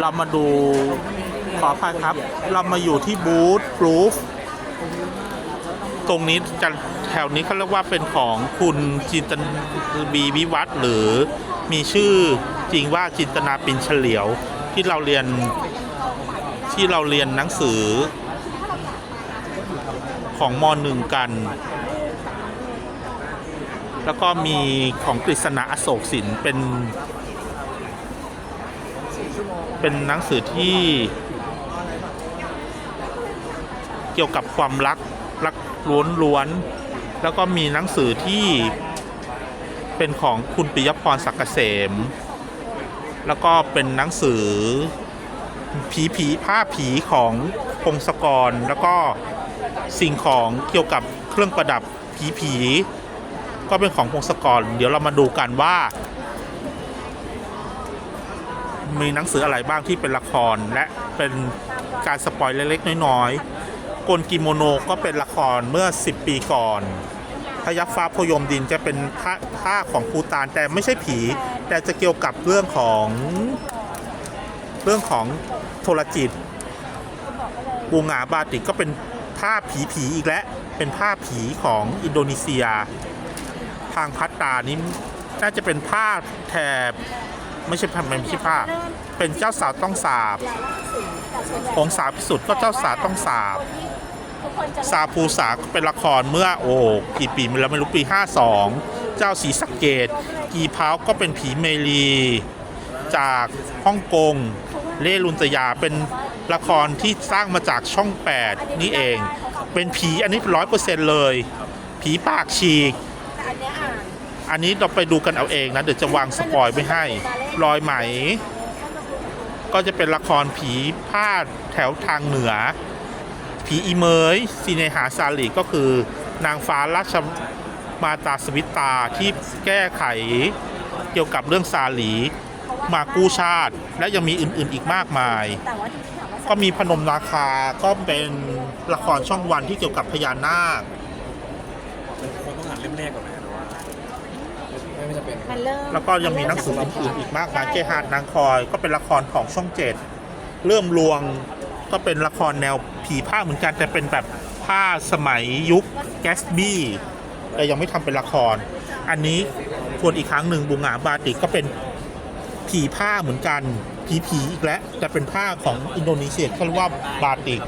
เรามาดูขออภัยครับ เรามาอยู่ที่บูธพรูฟตรงนี้จะแถวนี้เขาเรียกว่าเป็นของคุณจินตนบีวิวัฒหรือมีชื่อจริงว่าจินตนาปินเฉลียวที่เราเรียนที่เราเรียนหนังสือของมหนึ่งกัน แล้วก็มีของกฤษณะอโศกสินเป็น เป็นหนังสือที่เกี่ยวกับความรักรักล้วนล้วน แล้วก็มีหนังสือที่เป็นของคุณปิยพรศักดิ์เกษม แล้วก็เป็นหนังสือผีผีผ้าผีของพงศกร แล้วก็สิ่งของเกี่ยวกับเครื่องประดับผีผีก็เป็นของพงศกร เดี๋ยวเรามาดูกันว่า มีหนังสืออะไรบ้างที่เป็นละครและเป็นการสปอยเล็กๆน้อยๆกลกิโมโนก็เป็นละครเมื่อ 10 ปีก่อนพยับฟ้าพยมดินจะเป็นผ้าของภูตานแต่ไม่ใช่ผี แต่จะเกี่ยวกับเรื่องของเรื่องของโทรจิตปูงาบาติกก็เป็นผ้าผีผีๆอีกแล้วเป็นผ้าผีของอินโดนีเซีย ทางพัตตานี้น่าจะเป็นผ้าแถบ ไม่ใช่ผ้าไม่ใช่ผ้าเป็นเจ้าสาวต้องสาบองศาพิสุทธิ์ก็เจ้าสาวต้องสาบซาภูสาก็เป็นละครเมื่อโอ้กี่ปีมาแล้วไม่รู้ปี 52 เจ้าสีสักเกต กีพาวก็เป็นผีเมลี จากฮ่องกงเล่ลุนตยาเป็นละครที่สร้างมาจากช่อง 8 นี่เอง เป็นผีอันนี้ร้อยเปอร์เซ็นต์เลย ผีปากฉีก แต่อันเนี้ยอ่าน อันนี้เราไปดูกันเอาเองนะเดี๋ยวจะวางสปอยไว้ให้รอยไหม ก็จะเป็นละครผีพาดแถวทางเหนือ ผีอีเมยซีเนหาซาลีก็คือนางฟ้าราชมาตาสวิตาที่แก้ไขเกี่ยวกับเรื่องซาลีมากู้ชาติ และยังมีอื่นๆอีกมากมาย ก็มีพนมนาคาก็เป็นละครช่องวันที่เกี่ยวกับพญานาคคนต้องอ่านเล่มแรกก่อน ไหมหรือว่าไม่ไม่จำเป็น มันเริ่มแล้วก็ยังมีหนังสืออื่นๆอีกมากมายเกหาดนางคอยก็เป็นละครของช่องเจ็ดเริ่มลวงก็เป็นละครแนวผีผ้าเหมือนกันแต่เป็นแบบผ้าสมัยยุคแกสบี้แต่ยังไม่ทำเป็นละคร อันนี้ทวนอีกครั้งหนึ่งบุงหงาบาติกก็เป็นผีผ้าเหมือนกันผีผีๆอีกแล้วแต่เป็นผ้าของอินโดนีเซียเขาเรียกว่าบาติก